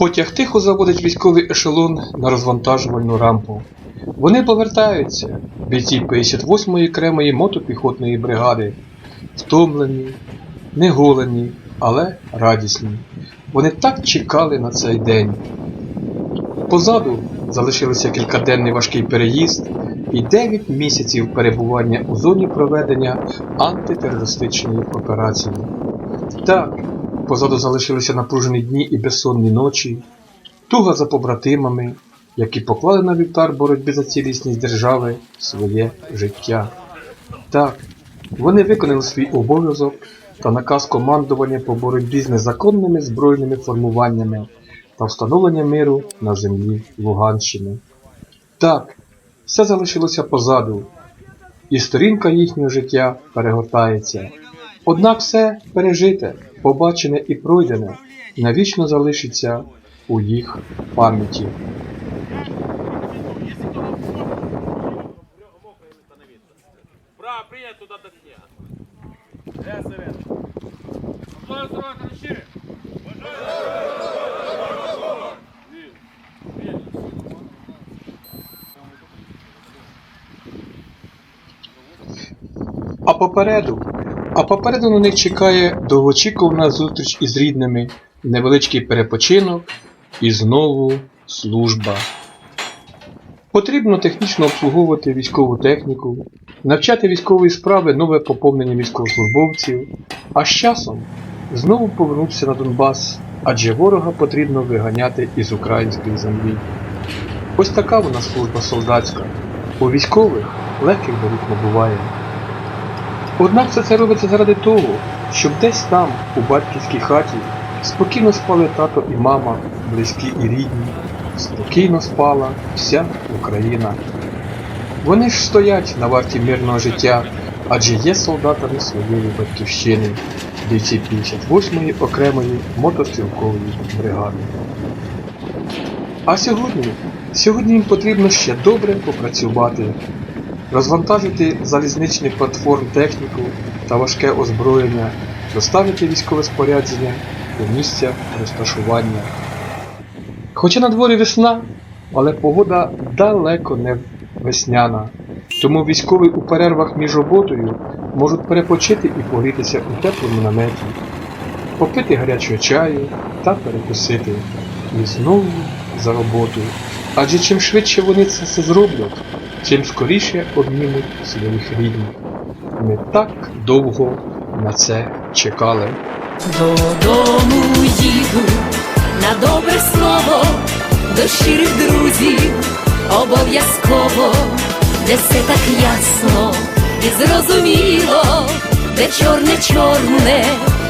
Потяг тихо заводить військовий ешелон на розвантажувальну рампу. Вони повертаються, бійці 58-ї окремої мотопіхотної бригади, втомлені, не голені, але радісні. Вони так чекали на цей день. Позаду залишилося кількаденний важкий переїзд і 9 місяців перебування у зоні проведення антитерористичної операції. Так, позаду залишилися напружені дні і безсонні ночі, туга за побратимами, які поклали на вівтар боротьби за цілісність держави своє життя. Так, вони виконали свій обов'язок та наказ командування по боротьбі з незаконними збройними формуваннями та встановлення миру на землі Луганщини. Так, все залишилося позаду, і сторінка їхнього життя перегортається. Однак все пережите, побачене і пройдене навічно залишиться у їх пам'яті. А попереду, а попереду на них чекає довгоочікувана зустріч із рідними, невеличкий перепочинок і знову служба. Потрібно технічно обслуговувати військову техніку, навчати військової справи нове поповнення військовослужбовців, а з часом знову повернутися на Донбас, адже ворога потрібно виганяти із української землі. Ось така вона служба солдатська. У військових легких доріг не буває. Однак все це робиться заради того, щоб десь там, у батьківській хаті, спокійно спали тато і мама, близькі і рідні, спокійно спала вся Україна. Вони ж стоять на варті мирного життя, адже є солдатами своєї батьківщини, бійці 58-ї окремої мотострілкової бригади. А сьогодні, сьогодні їм потрібно ще добре попрацювати, розвантажити залізничний платформ техніку та важке озброєння, доставити військове спорядження до місця розташування. Хоча на дворі весна, але погода далеко не весняна, тому військові у перервах між роботою можуть перепочити і погрітися у теплому наметі, попити гарячого чаю та перекусити. І знову за роботу. Адже чим швидше вони це все зроблять, чим скоріше обнімуть своїх рідних. Ми так довго на це чекали. Додому їду на добре слово до щирих друзів обов'язково, де все так ясно і зрозуміло, де чорне чорне,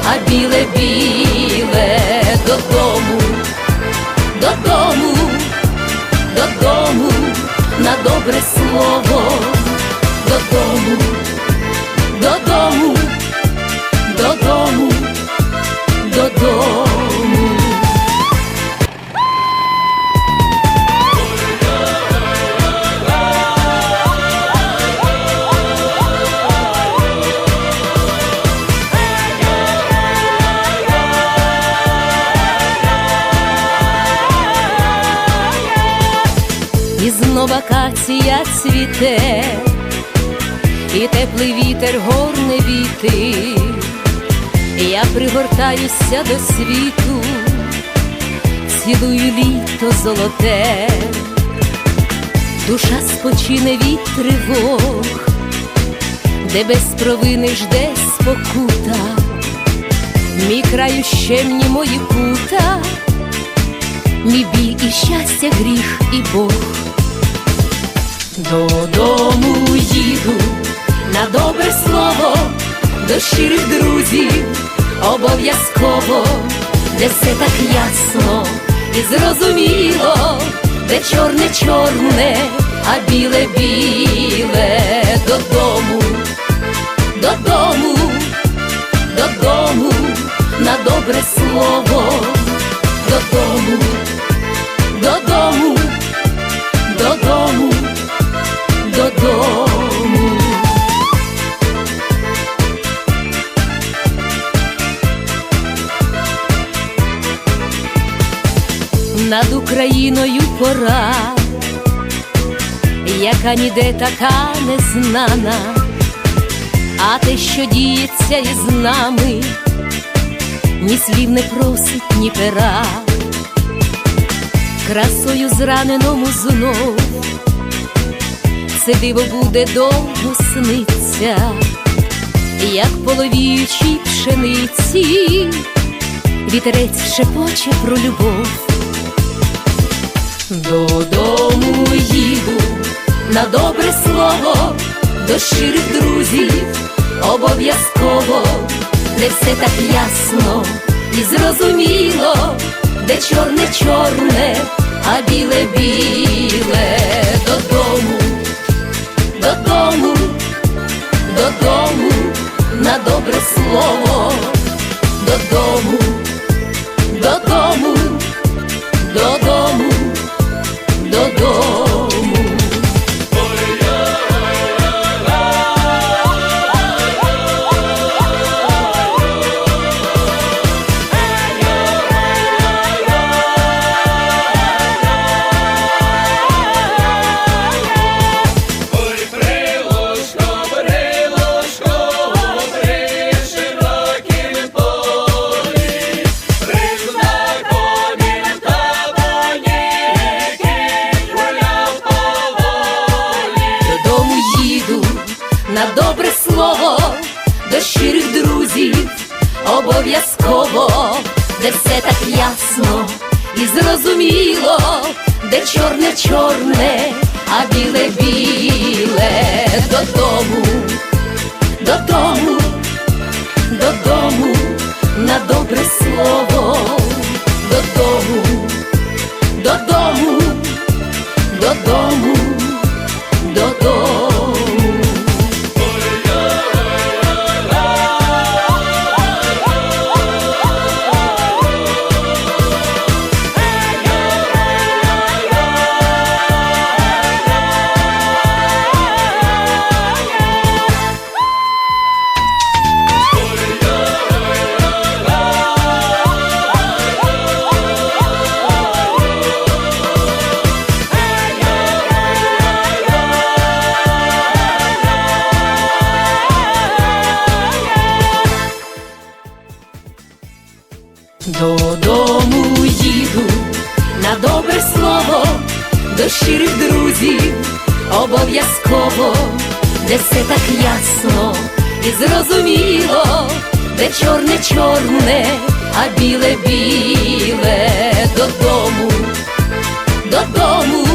а біле біле додому, добре слово, акація цвіте, і теплий вітер горне віти. Я пригортаюся до світу, цілую літо золоте, душа спочине від тривог, де без провини жде спокута, мій краю щемні мої пута, мій біль і щастя, гріх і Бог. Додому їду на добре слово до щирих друзів. Обов'язково, де все так ясно і зрозуміло, де чорне чорне, а біле біле. Додому, додому, додому, на добре слово, додому, Пора, яка ніде така незнана, а те, що діється із нами, ні слів не просить, ні пера, красою зраненому знов, це диво буде довго сниться, як половіючій пшениці, вітерець шепоче про любов. Додому їду на добре слово до щирих друзів. Обов'язково, де все так ясно і зрозуміло, де чорне чорне, а біле біле. Додому, додому, додому, на добре слово, додому, щирих друзів обов'язково, де все так ясно і зрозуміло, де чорне чорне, а біле біле. Додому, додому, додому, на добре слово, додому, додому, Додому їду. На добре слово до щирих друзів. Обов'язково, де все так ясно і зрозуміло, де чорне чорне, а біле біле. Додому, додому,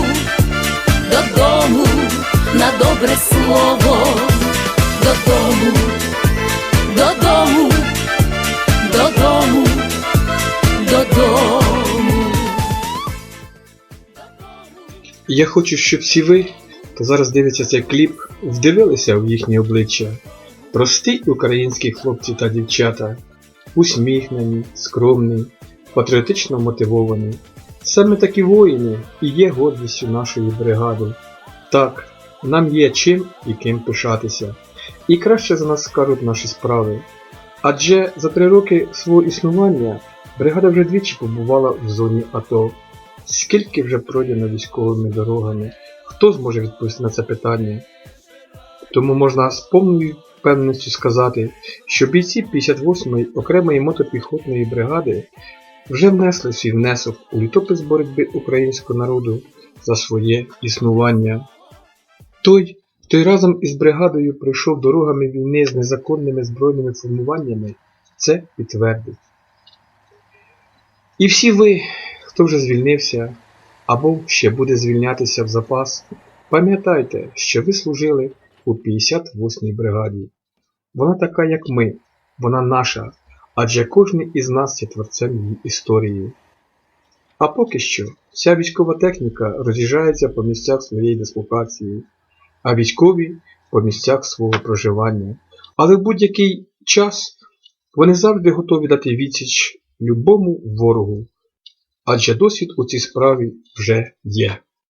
додому, на добре слово, додому, Я хочу, щоб всі ви, хто зараз дивиться цей кліп, вдивилися в їхні обличчя. Прості українські хлопці та дівчата, усміхнені, скромні, патріотично мотивовані. Саме такі воїни і є гордістю нашої бригади. Так, нам є чим і ким пишатися. І краще за нас скажуть наші справи. Адже за три роки свого існування бригада вже двічі побувала в зоні АТО. Скільки вже пройдено військовими дорогами? Хто зможе відповісти на це питання? Тому можна з повною впевненістю сказати, що бійці 58-ї окремої мотопіхотної бригади вже внесли свій внесок у літопис боротьби українського народу за своє існування. Той, хто й разом із бригадою пройшов дорогами війни з незаконними збройними формуваннями, це підтвердить. І всі ви, хто вже звільнився або ще буде звільнятися в запас, пам'ятайте, що ви служили у 58-й бригаді. Вона така, як ми, вона наша, адже кожен із нас є творцем її історії. А поки що вся військова техніка роз'їжджається по місцях своєї дислокації, а військові по місцях свого проживання. Але в будь-який час вони завжди готові дати відсіч любому ворогу, адже досвід у цій справі вже є.